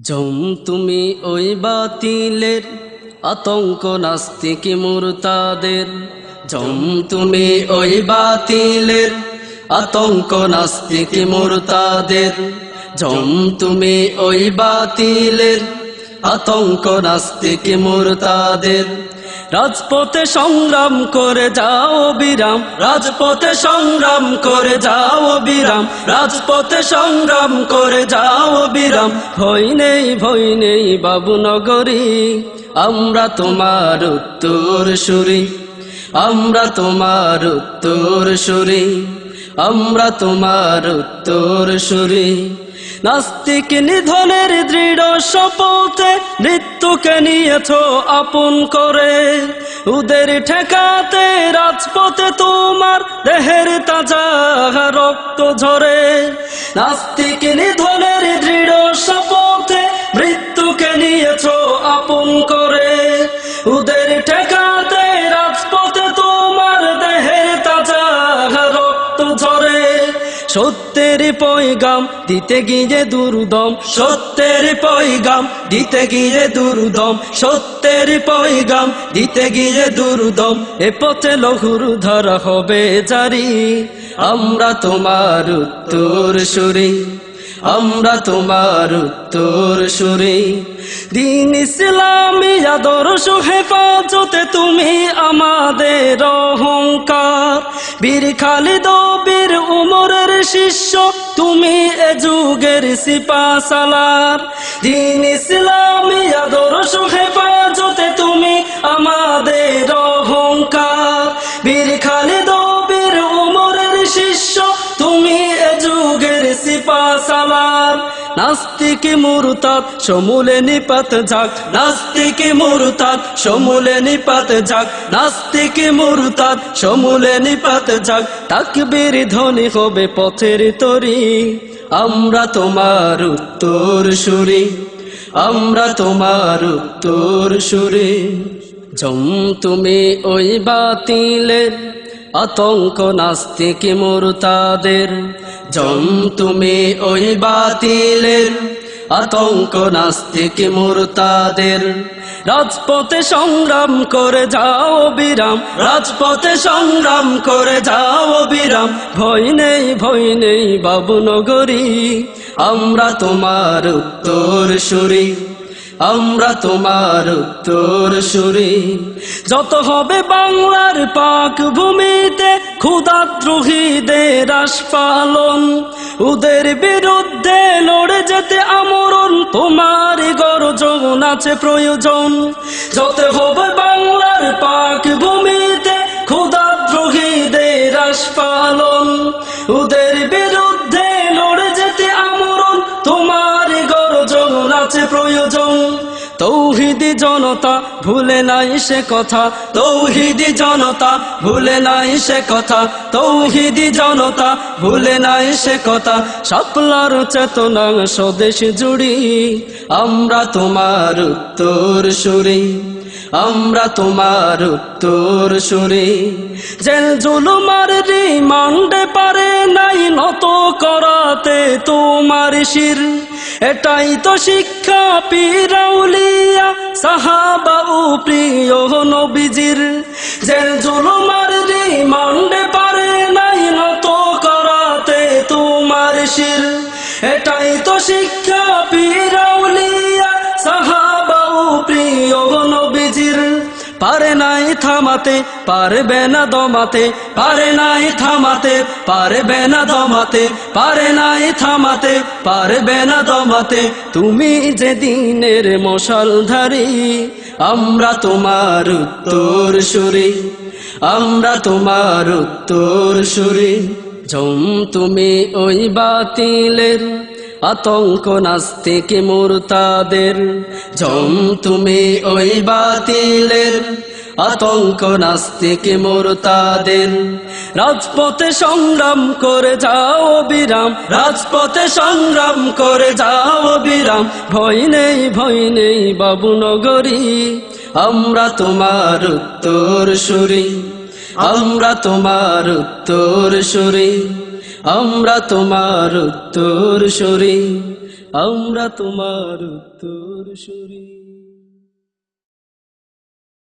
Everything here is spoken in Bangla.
জম তুমি ওই বাতিলের আতঙ্ক নাস্তিক মুরতাদের। জম তুমি ওই বাতিলের আতঙ্ক নাস্তিক মুরতাদের। জম তুমি ওই বাতিলের আতঙ্ক নাস্তিক মুরতাদের। রাজপথে সংগ্রাম করে যাও বিরাম। রাজপথে সংগ্রাম করে যাও বিরাম। রাজপথে সংগ্রাম করে যাও বিরাম। ভয় নেই ভয় নেই বাবুনগরী। আমরা তোমার উত্তর সুরি আমরা তোমার উত্তর সুরি আমরা তোমার উত্তর সুরি। নাস্তিক নিধনের দৃঢ় শপথে মৃত্যুকে নিয়েছ আপন করে। উদের ঠেকাতে রাজপথে তোমার দেহের তাজা রক্ত ঝরে। নাস্তিক নিধনের পয়গাম দিতে গিয়ে দুর্দম। সত্যের পয়গাম দিতে গিয়ে দুর্দম। সত্যের পয়গাম দিতে গিয়ে দুর্দম। এ পথে লঘুর ধরা হবে জারি। আমরা তোমার উত্তর সুরি আমরা তোমার উত্তর সুরি, দিন ইসলামী, আদর্শ, হেফাজতে তুমি আমাদের অহংকার। বীর খালিদ, বীর উমরের শিষ্য, তুমি এ যুগের সিপাসালার দিন ইসলামী, আদর্শ, হেফাজতে তুমি আমাদের অহংকার। বীর বীর নাস্তিক মুরতাদ, সমূলে নিপাত যাক। নাস্তিক মুরতাদ, সমূলে নিপাত যাক। নাস্তিক মুরতাদ, সমূলে নিপাত যাক। তাকবীর ধ্বনি হবে পথের তরি। আমরা তোমার উত্তর সুরি। আমরা তোমার উত্তর সুরি। জম তুমি ওই বাতিলের আতঙ্ক নাস্তিক মুরতাদের। জম তুমি ওই বাতিলের আতঙ্ক নাস্তিক মুরতাদের। রাজপথে সংগ্রাম করে যাও বিরাম, রাজপথে সংগ্রাম করে যাও বিরাম। ভয় নেই ভয় নেই বাবু নগরী, আমরা তোমার উত্তর সুরি আমরা তোমার উত্তর সুরে। যত হবে বাংলার পাক ভূমিতে ক্ষুদাদ্রোহীদের আসপালন ওদের বিরুদ্ধে লড়ে যেতে আমরণ, তোমার গরজন আছে প্রয়োজন। যত হবে বাংলার পাক ভূমিতে জনতা, ভুলে নাই সে কথা। তৌহিদি জনতা, ভুলে নাই সে কথা। তৌহিদি জনতা, ভুলে নাই সে কথা। সাপলার চেতনা স্বদেশ জুড়ি, আমরা তোমার উত্তর সুরি। আমরা তোমার উত্তর সুরি। জেল জুলুমার রিমান্ডে পারে নাই নত করাতে তোমার শির। এটাই তো শিক্ষা পিরাউলিয়া সাহাবা ও প্রিয় নবীজির, যে জুলুমার রিমান্ডে পারে নাই নত করাতে তোমার শির। এটাই তো শিক্ষা পিরাউলিয়া সাহাবা ও প্রিয় নবীজির। পারে নাই থামাতে, পারবে না দমাতে, পারে নাই থামাতে, পারবে না দমাতে, পারে নাই থামাতে, পারবে না দমাতে। তুমি যে দিনের মশালধারী, আমরা তোমার উত্তর সুরি, আমরা তোমার উত্তর সুরি। জম তুমি ওই বাতিলের আতঙ্ক নাস্তিক মুরতাদের, জম তুমি ওই বাতিলের। আতঙ্ক নাস্তিক মুরতাদের, রাজপথে সংগ্রাম করে যাও বিরাম রাজপথে সংগ্রাম করে যাও বিরাম ভয় নেই ভয় নেই বাবুনগরী আমরা তোমার উত্তর সুরি আমরা তোমার উত্তর সুরি আমরা তোমার উত্তর শরী আমরা তোমার উত্তর